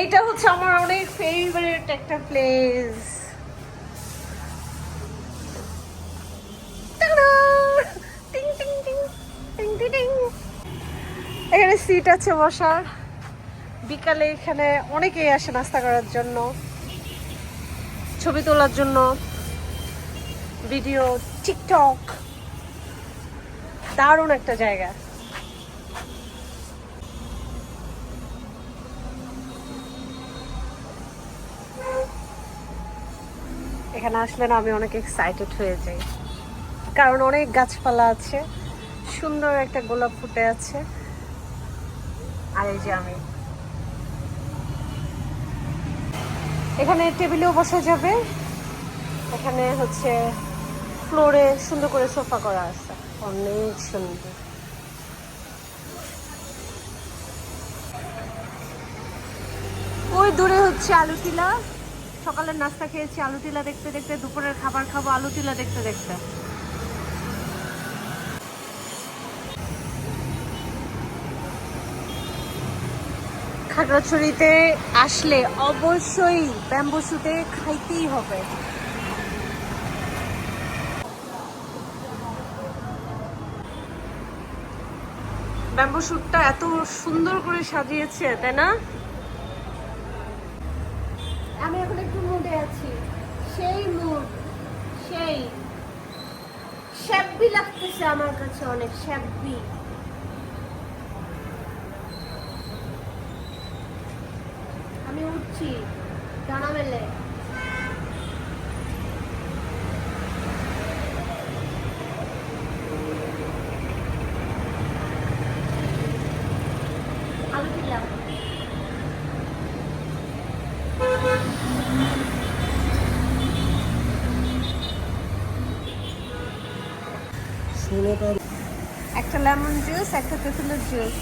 এইটা হচ্ছে আমার অনেক ফেভারিট একটা প্লেস এখানে সিট আছে বসার। বিকালে এখানে অনেকেই আসে নাস্তা করার জন্য, ছবি তোলার জন্য ভিডিও টিকটক দারুণ একটা জায়গা। এখানে আসলে না আমি অনেক এক্সাইটেড হয়ে যাই। কারণ অনেক গাছপালা আছে, সুন্দর একটা গোলাপ ফুটে আছে। আর এই যে আমি। এখানে টেবিলেও বসা যাবে। এখানে হচ্ছে ফ্লোরে সুন্দর করে সোফা করা আছে। অনেক সুন্দর। ওই দূরে হচ্ছে আলু টিলা। সকালের নাস্তা খেয়েছি, আলু টিলা দেখতে দেখতে, দুপুরের খাবার খাব, আলু টিলা দেখতে দেখতে। খাগড়াছড়িতে আসলে অবশ্যই ব্যাম্বো শুটে খাইতেই হবে। ব্যাম্বো শুটটা এত সুন্দর করে সাজিয়েছে, তাই না? আমি এখন একটু মুডে আছি। সেই মুড সেই। শ্যাব্বি লাগতেছে আমার কাছে অনেক, শ্যাব্বি। আমি উঠছি ডানা মেলে। আলু দিলাম ষোলোটা একটা লেমন জুস একটা তেঁতুলের জুস।